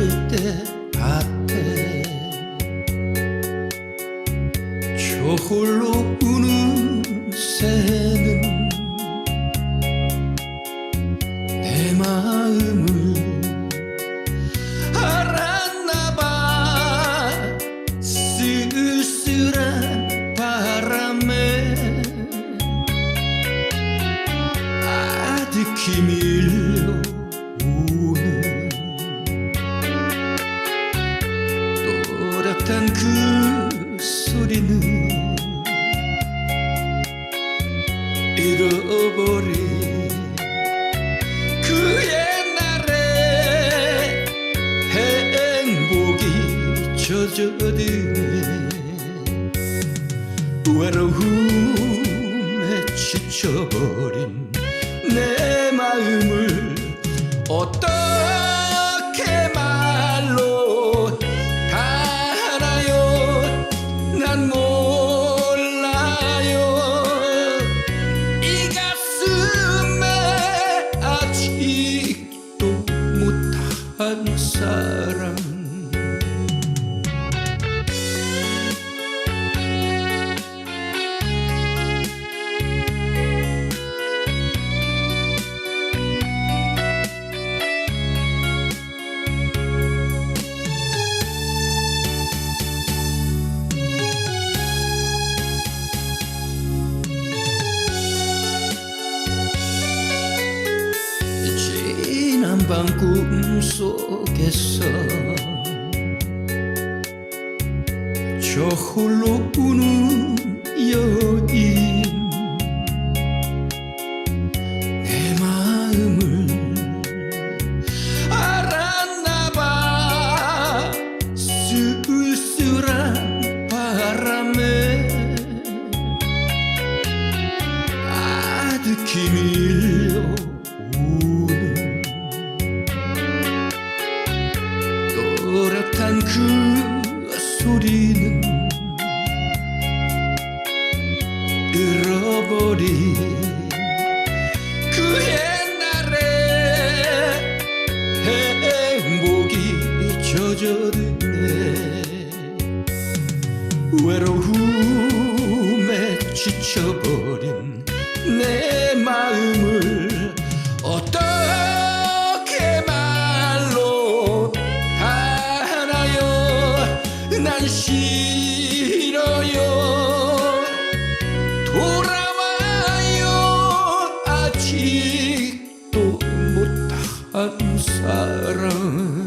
그때 앞에 저홀로 우는 새는 내 마음을 알았나봐. 쓸쓸한 바람에 아득히 밀 또렷한 그 소리는 잃어버린 그 옛날의 행복이 젖어드네 외로움에 지쳐버린 내 마음을 어떻 밤 꿈속에서 저 홀로 우는 여인 내 마음을 알았나봐. 쓸쓸한 바람에 아득히 밀려 또렷한 그 소리는 잃어버린 그 옛날의 행복이 젖어드네. 외로움에 마음을 한 사람.